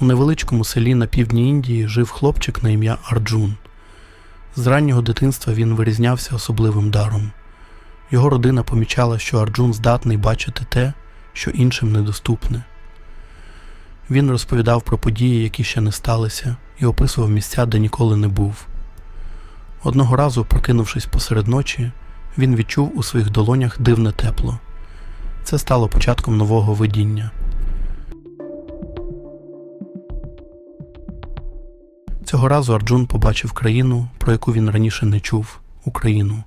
У невеличкому селі на півдні Індії жив хлопчик на ім'я Арджун. З раннього дитинства він вирізнявся особливим даром. Його родина помічала, що Арджун здатний бачити те, що іншим недоступне. Він розповідав про події, які ще не сталися, і описував місця, де ніколи не був. Одного разу, прокинувшись посеред ночі, він відчув у своїх долонях дивне тепло. Це стало початком нового видіння. Цього разу Арджун побачив країну, про яку він раніше не чув Україну.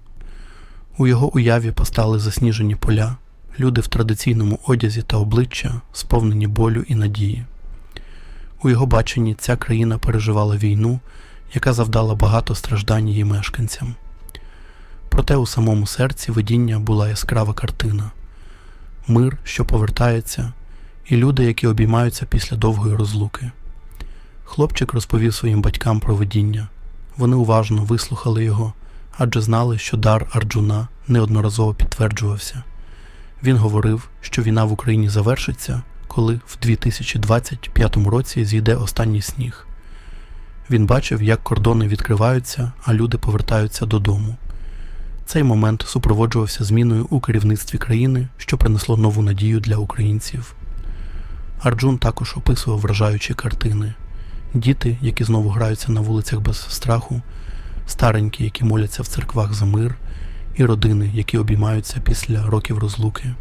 У його уяві постали засніжені поля, люди в традиційному одязі та обличчя, сповнені болю і надії. У його баченні ця країна переживала війну, яка завдала багато страждань її мешканцям. Проте у самому серці видіння була яскрава картина мир, що повертається, і люди, які обіймаються після довгої розлуки. Хлопчик розповів своїм батькам про видіння. Вони уважно вислухали його, адже знали, що дар Арджуна неодноразово підтверджувався. Він говорив, що війна в Україні завершиться, коли в 2025 році зійде останній сніг. Він бачив, як кордони відкриваються, а люди повертаються додому. Цей момент супроводжувався зміною у керівництві країни, що принесло нову надію для українців. Арджун також описував вражаючі картини: діти, які знову граються на вулицях без страху, старенькі, які моляться в церквах за мир, і родини, які обіймаються після років розлуки.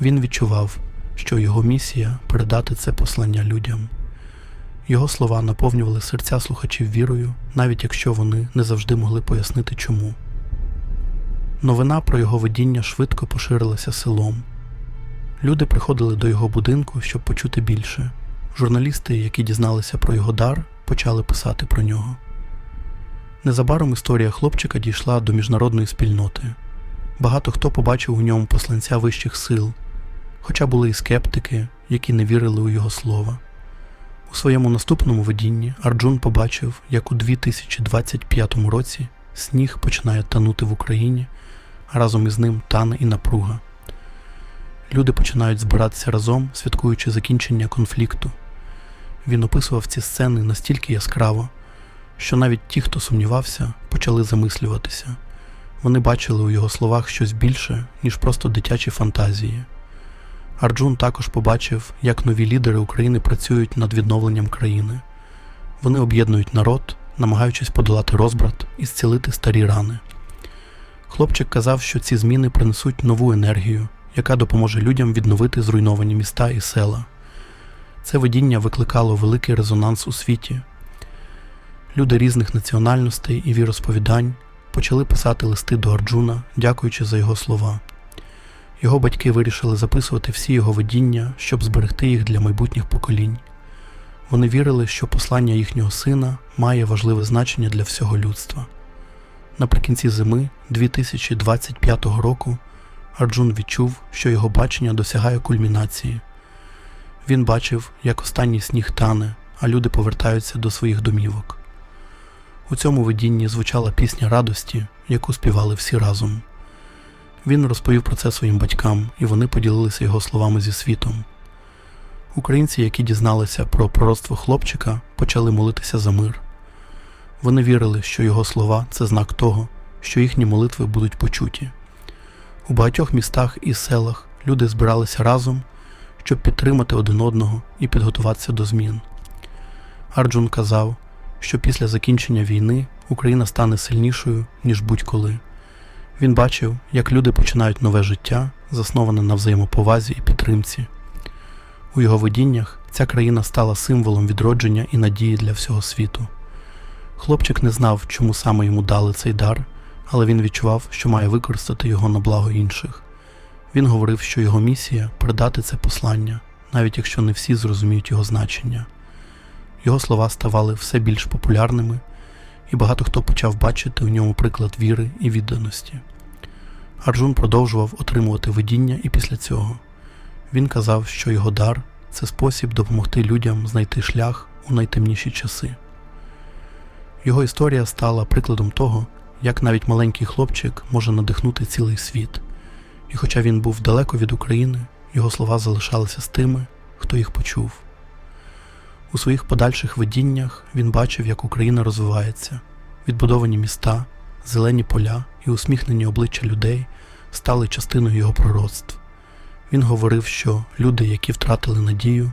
Він відчував, що його місія передати це послання людям. Його слова наповнювали серця слухачів вірою, навіть якщо вони не завжди могли пояснити чому. Новина про його видіння швидко поширилася селом. Люди приходили до його будинку, щоб почути більше. Журналісти, які дізналися про його дар, почали писати про нього. Незабаром історія хлопчика дійшла до міжнародної спільноти. Багато хто побачив у ньому посланця вищих сил, хоча були і скептики, які не вірили у його слова. У своєму наступному видінні Арджун побачив, як у 2025 році сніг починає танути в Україні, а разом із ним тане і напруга. Люди починають збиратися разом, святкуючи закінчення конфлікту. Він описував ці сцени настільки яскраво, що навіть ті, хто сумнівався, почали замислюватися. Вони бачили у його словах щось більше, ніж просто дитячі фантазії. Арджун також побачив, як нові лідери України працюють над відновленням країни. Вони об'єднують народ, намагаючись подолати розбрат і зцілити старі рани. Хлопчик казав, що ці зміни принесуть нову енергію, яка допоможе людям відновити зруйновані міста і села. Це видіння викликало великий резонанс у світі. Люди різних національностей і віросповідань почали писати листи до Арджуна, дякуючи за його слова. Його батьки вирішили записувати всі його видіння, щоб зберегти їх для майбутніх поколінь. Вони вірили, що послання їхнього сина має важливе значення для всього людства. Наприкінці зими 2025 року Арджун відчув, що його бачення досягає кульмінації. Він бачив, як останній сніг тане, а люди повертаються до своїх домівок. У цьому видінні звучала пісня радості, яку співали всі разом. Він розповів про це своїм батькам, і вони поділилися його словами зі світом. Українці, які дізналися про пророцтво хлопчика, почали молитися за мир. Вони вірили, що його слова це знак того, що їхні молитви будуть почуті. У багатьох містах і селах люди збиралися разом, щоб підтримати один одного і підготуватися до змін. Арджун казав, що після закінчення війни Україна стане сильнішою, ніж будь-коли. Він бачив, як люди починають нове життя, засноване на взаємоповазі і підтримці. У його видіннях ця країна стала символом відродження і надії для всього світу. Хлопчик не знав, чому саме йому дали цей дар, але він відчував, що має використати його на благо інших. Він говорив, що його місія передати це послання, навіть якщо не всі зрозуміють його значення. Його слова ставали все більш популярними, і багато хто почав бачити у ньому приклад віри і відданості. Арджун продовжував отримувати видіння і після цього. Він казав, що його дар це спосіб допомогти людям знайти шлях у найтемніші часи. Його історія стала прикладом того, як навіть маленький хлопчик може надихнути цілий світ. І хоча він був далеко від України, його слова залишалися з тими, хто їх почув. У своїх подальших видіннях він бачив, як Україна розвивається, відбудовані міста, зелені поля і усміхнені обличчя людей стали частиною його пророцтв. Він говорив, що люди, які втратили надію,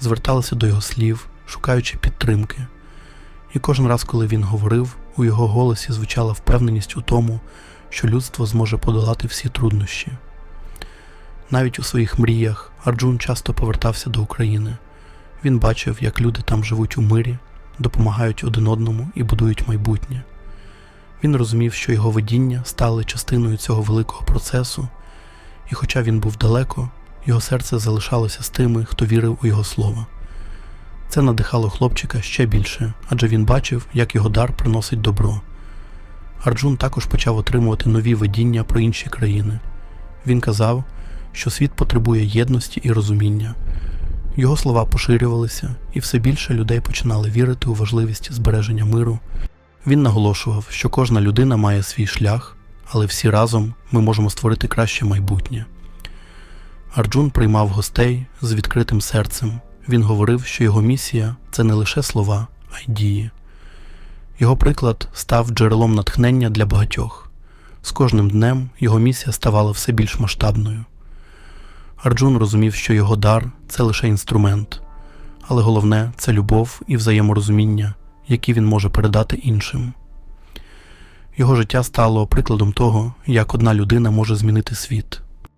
зверталися до його слів, шукаючи підтримки. І кожен раз, коли він говорив, у його голосі звучала впевненість у тому, що людство зможе подолати всі труднощі. Навіть у своїх мріях Арджун часто повертався до України. Він бачив, як люди там живуть у мирі, допомагають один одному і будують майбутнє. Він розумів, що його видіння стали частиною цього великого процесу, і хоча він був далеко, його серце залишалося з тими, хто вірив у його слово. Це надихало хлопчика ще більше, адже він бачив, як його дар приносить добро. Арджун також почав отримувати нові видіння про інші країни. Він казав, що світ потребує єдності і розуміння. Його слова поширювалися, і все більше людей починали вірити у важливість збереження миру. Він наголошував, що кожна людина має свій шлях, але всі разом ми можемо створити краще майбутнє. Арджун приймав гостей з відкритим серцем. Він говорив, що його місія це не лише слова, а й дії. Його приклад став джерелом натхнення для багатьох. З кожним днем його місія ставала все більш масштабною. Арджун розумів, що його дар це лише інструмент, але головне це любов і взаєморозуміння, які він може передати іншим. Його життя стало прикладом того, як одна людина може змінити світ.